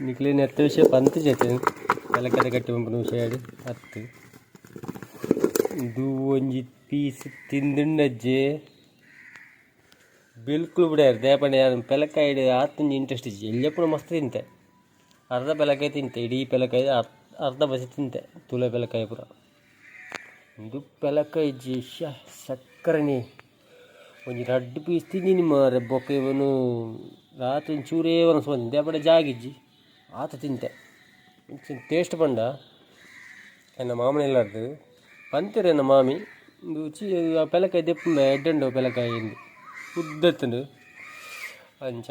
ನಿಕ್ಲಿನ ಹತ್ತು ವಿಷಯ ಪಂತ ಜೊತೆ. ಕಟ್ಟಿ ಗಟ್ಟಿ ನಿಮಿಷ ಹೇಳಿ. ಹತ್ತು. ಇದು ಒಂಜಿ ಪೀಸ್ ತಿಂದುಂಡಜ್ಜೆ ಬಿಲ್ಕುಲ್ ಬಿಡ್ಯಾರ ದೇಪಣೆ ಪೆಲಕಾಯಿ ಆತೊಂದು ಇಂಟ್ರೆಸ್ಟ್ ಇಜ್ಜಿ. ಎಲ್ಲಿಯಪ್ಪು ಮಸ್ತ್ ತಿಂತೆ. ಅರ್ಧ ಪೆಲಕಾಯಿ ತಿಂತೆ. ಇಡೀ ಪೆಲಕಾಯಿ ಅರ್ಧ ಬಸಿ ತಿಂತೆ. ತುಲ ಪೆಲಕಾಯಿ ಪೂರ. ಇದು ಪೆಲಕಾಯಿ ಇಜ್ಜಿ. ಶ ಸಕ್ಕರೆನಿ. ಒಂಜಿ ರಡ್ಡು ಪೀಸ್ ತಿಂದಿನಿ ಮಾರೆ ಬೊಕ್ಕ ಇವನು. ರಾತ್ರಿ ಚೂರೇ ಒಂದು ಸ್ವಂತ ದೇಪಡೆ ಜಾಗಿಜ್ಜಿ ಆತ ತಿಂತೆ. ಟೇಸ್ಟ್ ಪಂಡ ಎನ್ನ ಮಾಮನ ಎಲ್ಲಾರ್ದು ಪಂತಿರ ಎನ್ನ ಮಾಮಿ. ಒಂದು ಚಿ ಪೆಲಕಾಯಿ ದೆಪ್ಪುಂಡ ಎಡ್ಡಂಡು ಪೆಲಕಾಯಿ ಇಂದು. ಉದ್ದತ್ತುಂಡು. ಅಂಚ.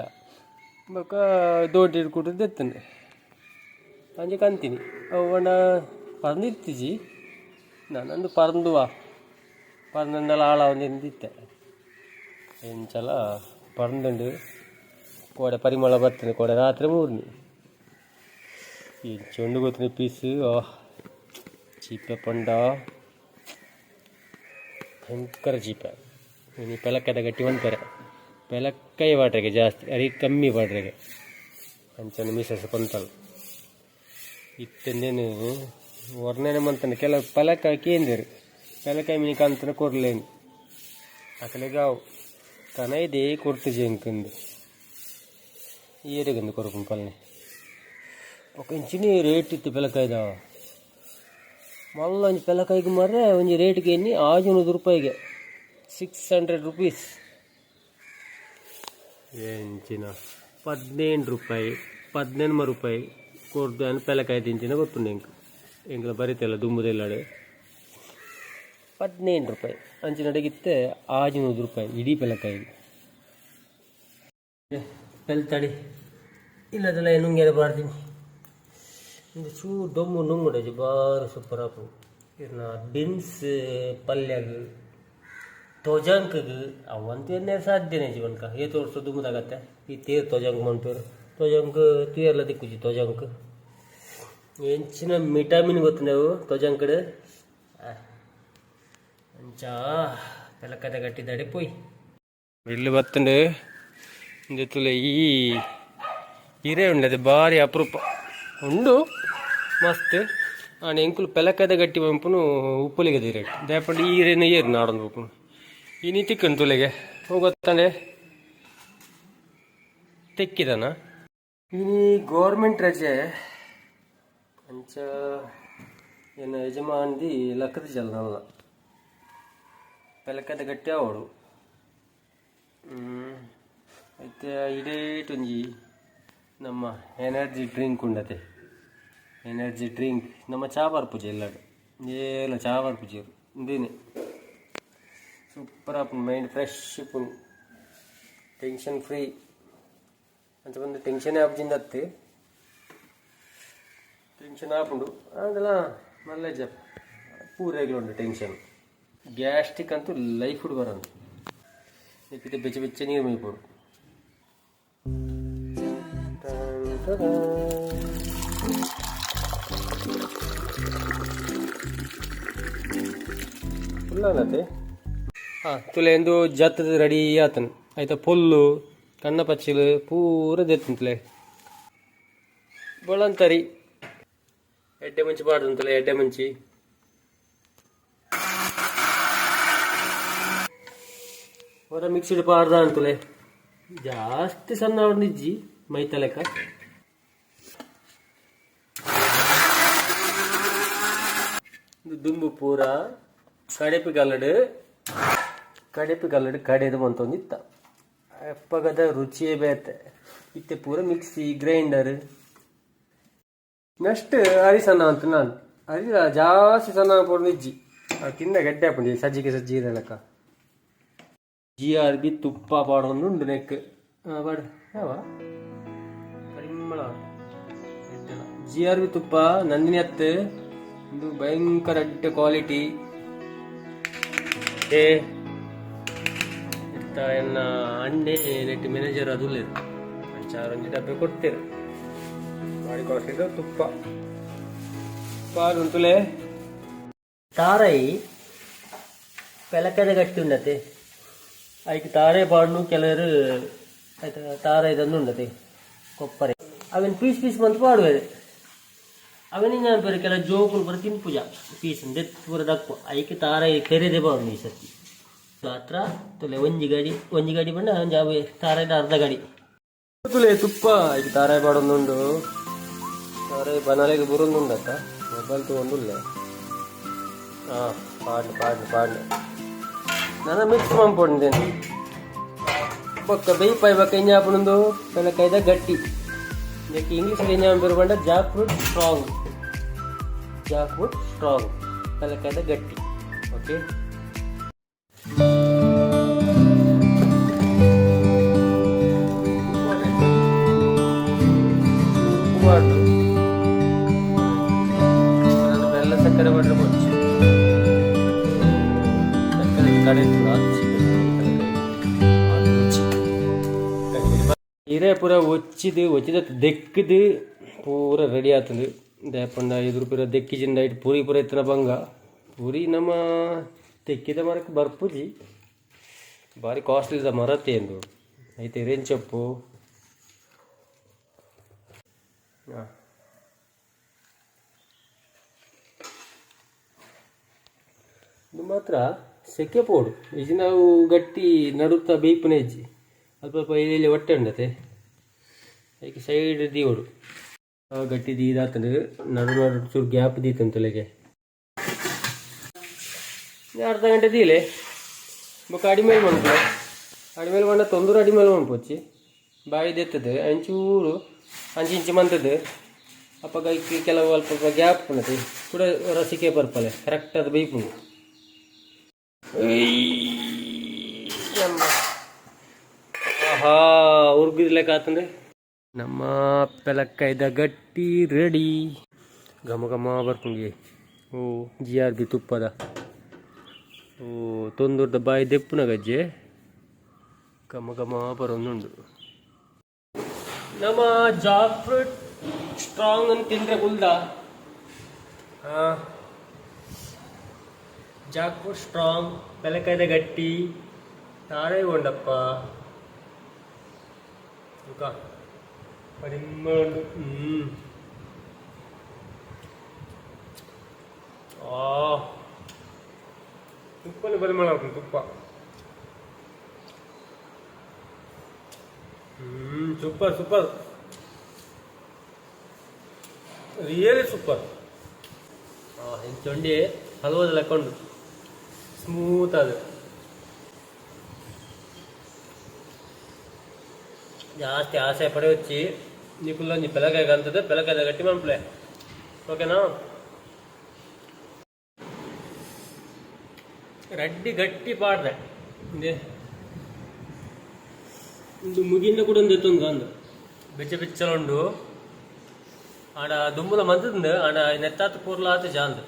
ಬೊಕ್ಕ ದೋಟಿ ಹಿಡ್ಕೊಟ್ಟು ದೆತ್ತುಂಡು. ಅಂಚೆ ಕಂತೀನಿ. ಅವಣ್ಣ ಪರ್ದಿರ್ತಿಜಿ. ನಾನಂದು ಪರಂದುವ. ಪರಂದೆಲ್ಲ ಆಳ ಒಂದು ಎಂದಿತ್ತೆ ಎಂಚಲ ಪರಂದುಂಡು. ಕೋಡೆ ಪರಿಮಳ ಬರ್ತದೆ ಕೋಡೆ ರಾತ್ರಿ ಮೂರ್ನಿ. ಈ ಚೆಂಡು ಗೊತ್ತಿನ ಪೀಸು ಚೀಪೆ ಪಂಡ, ಭಯಂಕರ ಚೀಪೆ. ಇನ್ನು ಪೆಲಕ್ಕದ ಗಟ್ಟಿ ಒಂದ್ಪೆರೆ ಪೆಲಕ್ಕೈ ವಾಟ್ರೆಗೆ ಜಾಸ್ತಿ, ಅರಿ ಕಮ್ಮಿ ವಾಟ್ರೆಗೆ ಅಂಚನೆ ಮೀಸಸ್ ಪಂತಲ್ ಇತ್ತಂದೇನು, ವರ್ಣನೆ ಮಂತನೆ ಕೆಲವು ಪಲಕ ಕೇಂದ್ರ ಪೆಲಕಾಯಿ ಮೀನು ಕಾಂತನ ಕೊಡ್ಲೇನು ಅಕಲೆಗಾವು ಕನ ಇದೇ ಕೊಡ್ತಿಜಿ ಅಂಕಂದು ಏರಿಗಂದು ಕೊರಕು ಪಲ್ಲೆ. ಒಕ್ಕೊ ಇಂಚಿನ ರೇಟ್ ಇತ್ತ್ ಪೆಲ್ಲಕಾಯಿದ ಮಲ್ಲ ಒಂಜಿ ಪೆಲ್ಲಕಾಯಿ ಗು ಮಾರ್ರೆ ಒಂಜಿ ರೇಟ್ ಗಿ ಎನ್ನಿ ಆಜು ನೂದು ರೂಪಾಯಿಗ್ ಸಿಕ್ಸ್ ಹಂಡ್ರೆಡ್ ರೂಪೀಸ್ ಏ ಇಂಚಿನ ಪದ್ನೇನ್ ರೂಪಾಯಿ ಪದ್ನ್ಯನ್ಮ ರೂಪಾಯಿ ಕೊರ್ದು ಬೆಲಕಾಯಿ ದಿಂಚಿನ ಗೊತ್ತುಂಡು ಎಂಕ್ ಎಂಕ್ಲ ಬರಿತೆಲ ದುಂಬುದೆಲ್ಲಡೆ ಪದ್ನೇನ್ ರೂಪಾಯಿ ಅಂಚಿನ ಅಡುಗಿತ್ತೆ ಆಜು ರೂಪಾಯಿ ಇಡೀ ಪೆಲ್ಲಕಾಯಿ ಪೆಲ್ ತಡಿ ಇಲ್ಲದೆಲ್ಲ ಎನುಂಗೇರೆ ಪಾಡ್ದಿನ್ ಇದು ಚೂ ಡೊಮ್ಮು ನುಂಗುಡಜಿ ಬಾರಿ ಸೂಪರ್ ಆಪು. ಇನ್ನ ಬಿನ್ಸ್ ಪಲ್ಯಗ, ತೊಜಂಕಗ ಅವಂತೂ ಎನ್ನೇ ಸಾಧ್ಯನೇ ಜೀವನಕ. ಏ ತೋರ್ಸು ದುಮ್ಮದಾಗತ್ತೆ ಈ ತೇರ್ ತೊಜಂಕ್ ಮಂಟೂರು. ತೊಜಂಕ್ ತೇರ್ಲ ದಿಕ್ಕುಜಿ, ತೊಜಂಕ್. ಎಂಚಿನ ವಿಟಮಿನ್ ಗೊತ್ತು ನಾವು, ತೊಜಂಕಡ್? ಅಂಚಾ ತಲಕದ ಕಟ್ಟಿದಡೆ ಪೋಯ್. ಇಲ್ಲಿ ಬತ್ತಂಡು ಜೊತೆಲೆ ಈ ಹಿರೇ ಉಂಡದೆ ಭಾರಿ ಅಪರೂಪ. ಉಂಡು ಮಸ್ತ್ ಆನೆ ಎಂಕುಲು ಪೆಲಕದ ಗಟ್ಟಿ ಪಂಪುನು ಉಪ್ಪುಲಿಗೆ ರೇಟ್ ದಯಪಂಡು ಈ ಹಿರೇನ ಏರು ನಾಡೊಂದು ಉಪ್ಪು ಈ ನೀ ತಿಕ್ಕಂಡು ತುಲೆಗೆ ಹೋಗೊತ್ತಂಡೆ ತೆಕ್ಕಿದನ ಈ ಗೌರ್ಮೆಂಟ್ ರಜೆ ಅಂಚ ಏನು ಯಜಮಾನ್ದಿ ಲಕ್ಕದ ಜಲ ನಲ್ಲ ಪೆಲಕದ ಗಟ್ಟಿ ಅವಡು అయితే ಇಡೇಟ್ ಒಂಜಿ ನಮ್ಮ ಎನರ್ಜಿ ಡ್ರಿಂಕ್ ಉಂಡತೆ ಎನರ್ಜಿ ಡ್ರಿಂಕ್ ನಮ್ಮ ಚಾಬಾರ್ ಪೂಜೆ ಎಲ್ಲಾಡು ಎಲ್ಲ ಚಾಬಾರ್ ಪೂಜೆ ಇಂದೇನೆ ಸೂಪರ್ ಆಪುಂಡು ಮೈಂಡ್ ಫ್ರೆಶ್ ಉಪ್ಪುಂಡು ಟೆನ್ಷನ್ ಫ್ರೀ ಅಂತ ಬಂದು ಟೆನ್ಷನ್ ಆಪ್ಜಿಂದ ಅತ್ತೆ ಟೆನ್ಷನ್ ಆಪುಂಡು. ಅದೆಲ್ಲ ಮಲ್ಲ ಜಪ್ ಪೂರೆಗಳು ಉಂಡು ಟೆನ್ಷನ್ ಗ್ಯಾಸ್ಟ್ರಿಕ್ ಅಂತೂ ಲೈಫ್ ಹುಡು ಬರೋದು ಇಪ್ಪಿದೆ ಬೆಚ್ಚ ಬೆಚ್ಚ ನೀರು ಮೈಪೋಡು. ಫುಲ್ಲನತೆ ಹಾಂ ತುಲೆ ಎಂದು ಜತ್ತದ ರೆಡಿ ಆತನ ಆಯ್ತಾ ಫುಲ್ಲು ಕಣ್ಣ ಪಚ್ಚಿಲು ಪೂರ ಜತ್ತನ್ ತುಲೆ ಬೊಳಂತರಿ ಎಡ್ಡೆ ಮಂಚಿ ಪಾಡ್ದಂತಲೆ ಎಡ್ಡೆ ಮಂಚಿ ಹೊರ ಮಿಕ್ಸಿಡ್ ಪಾಡ್ದ ಅಂತಲೆ ಜಾಸ್ತಿ ಸಣ್ಣ ಹೊಡೆದಿಜ್ಜಿ ಮೈತ ಲೆಕ್ಕ ದುಂಬು ಪೂರ, ಕಡೆಪಿ ಕಲ್ಲಡು. ಕಡೆಪಿ ಕಲ್ಲಡು ಕಡೆದು ಬಂತೊಂದಿತ್ತ ಎಪ್ಪಗದ ರುಚಿಯೇ ಬೇತೆ. ಇತ್ತೆ ಪೂರ ಮಿಕ್ಸಿ, ಗ್ರೈಂಡರ್. ನೆಕ್ಸ್ಟ್ ಅರಿಸನ ಅಂತ ನಾನು. ಅರಿ ಜಾಸ್ತಿ ಸಣ್ಣ ಪೊಡ್ದಿಜ್ಜಿ ತಿಂದ ಗಡ್ಡೆ ಹಾಕೊಂಡಿ ಸಜ್ಜಿಗೆ ಸಜ್ಜಿ ಇರಲಕ್ಕ. ಜಿ ಆರ್ ಬಿ ತುಪ್ಪ ಪಾಡೊಂದು ಉಂಡು ನೆಕ್ ಬಾಡ ಯಾವ? ಪರಿಮಳ ಜಿ ಆರ್ ಬಿ ತುಪ್ಪ, ನಂದಿನಿ ಹತ್ತು ಇದು ಭಯಂಕರ ಅಡ್ಡ ಕ್ವಾಲಿಟಿ ಏ ಇತ್ತ ಎನ್ನ ಅಂಡೆ ನೆಟ್ ಮ್ಯಾನೇಜರ್ ಅದು ಇಲ್ಲ ಅಂಚಾರೊಂದು ಡಬ್ಬೆ ಕೊಡ್ತೇವೆ ಮಾಡಿ ತುಪ್ಪ. ತುಪ್ಪ ಉಂಟುಲೆ ತಾರೈ ಪೆಲಕದ ಗಟ್ಟಿ ಉಂಡತೆ. ಐಕ್ ತಾರೆ ಪಾಡ್ನು ಕೆಲವರು ಆಯ್ತಾ ತಾರ ಇದನ್ನು ಉಂಡತೆ ಕೊಪ್ಪರೆ. ಅವನ್ ಪೀಸ್ ಪೀಸ್ ಬಂತು ಪಾಡುವೆ ಅವನಿಗೆ ನಾನು ಬೇರೆ ಕೆಲ ಜೋಗುಲು ಬರ ತಿನ್ಪುಜ ಪೀಸನ್ ದೆತ್ತು ಬರ ದಕ್ಕು. ಐಕೆ ತಾರ ಕೆರೆದೆ ಬರೋನು ಈ ಸರ್ತಿ. ಮಾತ್ರ ತುಲೆ ಒಂಜಿ ಗಾಡಿ ಒಂಜಿ ಗಾಡಿ ಬಣ್ಣ ಒಂಜಿ ಅವೆ ತಾರಾಯ್ದ ಅರ್ಧ ಗಾಡಿ. ತುಲೆ ತುಪ್ಪ ಈಗ ತಾರಾಯ್ ಬಾಡೊಂದುಂಡು ತಾರಾಯ್ ಬನಾಲೆಗೆ ಬರೊಂದುಂಡತ್ತ ಮೊಬೈಲ್ ತಗೊಂಡುಲ್ಲ. ಹಾ ಪಾಡ್ಲು ಪಾಡ್ಲು ಪಾಡ್ಲು. ನಾನು ಮಿಕ್ಸ್ ಮಾಡ್ಕೊಂಡಿದ್ದೇನೆ ಪಕ್ಕ ಬೇಯ್ಪಾಯ್ ಬಕ್ಕ ಎಂಜಾಪಣದು ನನ್ನ ಕೈದ ಗಟ್ಟಿ. ಇದಕ್ಕೆ ಇಂಗ್ಲೀಷ್ ಎಂಜಾಪಣ Jack fruit strong Jack fruit strong ಬೆಲಕೈದ ಗಟ್ಟಿ, ಓಕೆ? ಉಪ್ಪು ನಾನು ಬೆಲ್ಲ ಸಕ್ಕರೆ ಮಾಡ್ರೆ ಬೊಚ್ಚು ಸಕ್ಕರೆ ಕಡೆ ಹಚ್ಚಿ ಹೀರೆ ಪೂರ ಒಚ್ಚಿದು ಒಚ್ಚಿದ ದೆಕ್ಕದು, ಪೂರ ರೆಡಿ ಆತಂದು. ದೇಪಂಡ ರೂಪಾಯಿ ಪೂರ ದೆಕ್ಕಿಜಿಂದ ಇಟ್ಟು ಪೂರಿ ಪೂರ ಎತ್ತಿನ ಬಂಗ. ಪೂರಿ ನಮ್ಮ ತೆಕ್ಕಿದ ಮರಕ್ಕೆ ಬರ್ಪುಜಿ ಭಾರಿ ಕಾಸ್ಟ್ಲಿದ ಮರ ತೇಂದು ಐತೆ ರೆಂಚಪ್ಪು ಹಾಂ. ಇದು ಮಾತ್ರ ಸೆಕೆ ಪೋಡು. ಈಜಿ ನಾವು ಗಟ್ಟಿ ನಡುತ್ತಾ ಬೇಯ್ಪುನ ಹೆಜ್ಜಿ ಅಲ್ಪ ಅಲ್ಪ ಇಲ್ಲಿ ಹೊಟ್ಟೆ ಉಂಡತೆ. ಅದಕ್ಕೆ ಸೈಡ್ ದೀವಡು ಗಟ್ಟಿ ದೀದಾತಂದು ನಡು ನಡು, ಚೂರು ಗ್ಯಾಪ್ ತಲೆಗೆ. ಇನ್ನು ಅರ್ಧ ಗಂಟೆ ದೀಲೆ ಬೊಕ್ಕ ಅಡಿಮೇಲೆ ಮನ್ಪು ಅಡಿಮೇಲೆ ಬಂಡ ತೊಂದರೆ ಅಡಿಮೇಲೆ ಮನ್ಪೊಚ್ಚಿ ಬಾಯಿ ದೆತ್ತದು ಅಂಚೂರು ಅಂಚಿ ಇಂಚಿ ಮಂತದ್ದು ಅಪ್ಪ ಗೈಕಿ ಕೆಲವು ಅಲ್ಪ ಗ್ಯಾಪ್ ಉಂಡತೆ ಕೂಡ ರಸಿಕೆ ಬರ್ಪಲೆ ಕರೆಕ್ಟ್ ಅದು ಬೈಪು ಆಹಾ ಉರ್ಗಿದ್ಲೆಕ್ಕ ಆತಂದ್ರೆ ನಮ್ಮ ಪೆಲಕ್ಕೈದ ಗಟ್ಟಿ ರೆಡಿ. ಘಮ ಘಮ ಬರ್ಕೊಂಡಿ ಓ ಜಿ ಆರ್ ಬಿ ತುಪ್ಪದ. ಓ ತೊಂದೂರ್ದ ಬಾಯಿ ದೆಪ್ಪುನ ಗಜ್ಜೆ. ಘಮ ಘಮ ಬರೊಂದುಂಡು ನಮ್ಮ ಜಾಕ್ ಫ್ರೂಟ್ ಸ್ಟ್ರಾಂಗ್ ಅಂತ ತಿಂದ್ರೆ ಗುಲ್ದ? ಜಾಕ್ ಫ್ರೂಟ್ ಸ್ಟ್ರಾಂಗ್ ಬೆಲಕಾಯ್ದ ಗಟ್ಟಿ. ತಾರೆ ಕೊಂಡಪ್ಪ ತುಕ ಪರಿಮಳ ಉಂಟು ಹ್ಮ್ ಆ ತುಪ್ಪಲ್ಲಿ ಪರಿಮಳ ಉಂಟು ತುಪ್ಪ hmm super super really super ಚೊಂಡಿ ಹಲವದ ಲೆಕ್ಕೊಂಡು ಸ್ಮೂತ್ ಅದು ಜಾಸ್ತಿ ಆಸೆ ಪಡೆಯೊಚ್ಚಿ ನೀಕುಲ್ಲ ನೀ ಬೆಲಗಾಯ ಅಂತದೆ ಬೆಲಗಾಯದ ಗಟ್ಟಿ ಮಂಪ್ಲೆ. ಓಕೆನಾ? ರಡ್ಡಿ ಗಟ್ಟಿ ಪಾಡ್ರೆ ಇಂದೆ ಒಂದು ಮುಗಿಂದ ಕೂಡ ಒಂದು ಎತ್ತೊಂದು ಅಂದು ಬೆಚ್ಚ ಬೆಚ್ಚಲ ಉಂಡು ಆಡ ದುಂಬುಲ ಮಂತದಿಂದ ಆಡ ನೆತ್ತಾತ ಪೂರ್ಲ ಆತ ಜಾಂದ್.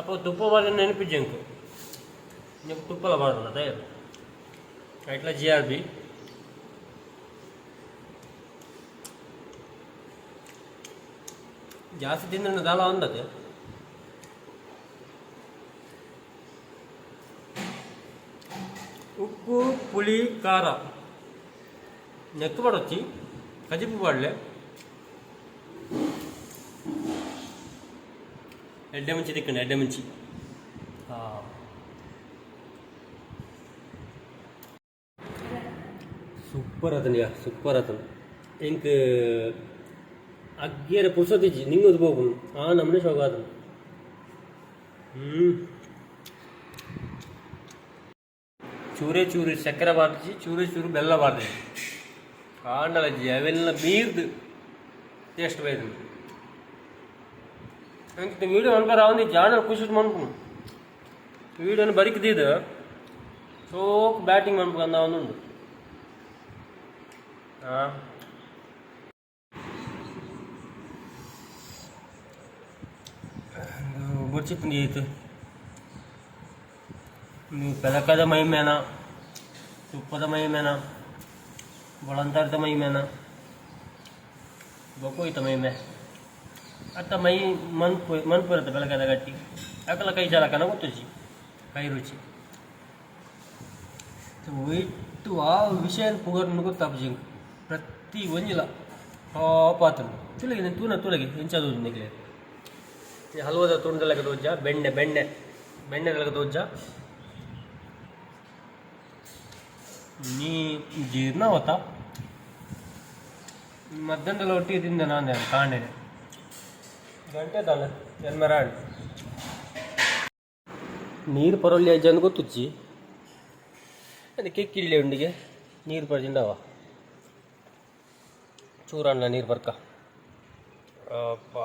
ಅಪ್ಪ ತುಪ್ಪ ಬಾಳ ನೆನಪಿಜ್ಜಂಕು ನೀವು ತುಪ್ಪಲ ಬಾಡಲ್ಲ ಅದೇ ரைட்டில் ஜிஆர்பி ಜಾಸ್ತಿ ತಿಂದ್ರೆ ದಾಲ ಅಂದತೆ ಉಪ್ಪು ಪುಳಿ ಖಾರ ನೆಕ್ಕು ಬಡೊಚ್ಚಿ ಕಜಿಪು ಬಾಡ್ಲೆ ಎಡ್ಡೆ ಮುಂಚಿ ತಿಕ್ಕಂಡು ಎಡ್ಡೆ ಮುಂಚಿ ಸೂಪರ್ ಆತನಿಯ ಸೂಪರ್ ಆತನ. ಇಂಕ್ ಅಗ್ಗಿಯರ ಪುರ್ಸೊತ್ತಿಜ್ಜಿ ನಿಂಗದು ಹೋಗು ಆ ನಮ್ಮನೆ ಶೋಕ ಆತನ. ಹ್ಞೂ ಚೂರೇ ಚೂರು ಬಾರ್ದಿಸಿ, ಚೂರೇ ಚೂರು ಬೆಲ್ಲ ಬಾರ್ದಿಸಿ. ಕಾಂಡಲಜ್ಜಿ ಅವೆಲ್ಲ ಮೀರ್ದು ಟೇಸ್ಟ್ ಬೈದು. ಇಂಕ ವೀಡಿಯೋ ಅನ್ಕಾರ ಅವನಿ ಜಾಣ ಖುಷಿ ಮನ್ಪು ವೀಡಿಯೋನ ಬರಿಕಿದ್ದು ಸೋಕ್ ಬ್ಯಾಟಿಂಗ್ ಮನ್ಪು ಅಂದ हाँ गुरची पंजीत पहला कद मई महीना चुप्पद मई महीना बलंतर तो मई महीना बकोई तो मई में। आता मई मन मन पुरत पहला कदा गट्टी। अकला कई जरा कना गोतुची कई रुचि। तो वही तो आ, विषय पुगर नुको तब ಪ್ರತಿ ಒಂಜಿಲ ತುಳಗೆ ನೀನು ತೂನ ತುಳಗೆ ಎಂಚದು ನಿಗ್ಲೆ. ಹಲ್ವದ ತುಂಡಲೆಗ ದೋಜ್ಜ ಬೆಣ್ಣೆ ಬೆಣ್ಣೆ. ಬೆಣ್ಣೆ ತೆಲಗ ದೋಜ್ಜ ನೀ ಜೀರ್ಣ ಅವತ್ತ ಮಧ್ಯಾಹ್ನದಲ್ಲಿ ಒಟ್ಟಿಗೆ ತಿಂದೆ ನಾನು ಕಾಣೆ. ಗಂಟೆ ತಾನೆ ಜನ್ಮರಾಣಿ ನೀರು ಪರೊಳ್ಳಿ ಅಜ್ಜನ ಗೊತ್ತುಚ್ಚಿ ಅದಕ್ಕೆ ಕಿಳ್ಳೆ ಉಂಡಿಗೆ ನೀರು ಪರ್ಜಿಂಡವ. ಚೂರಣ್ಣ ನೀರು ಬರ್ಕ ಅಪ್ಪ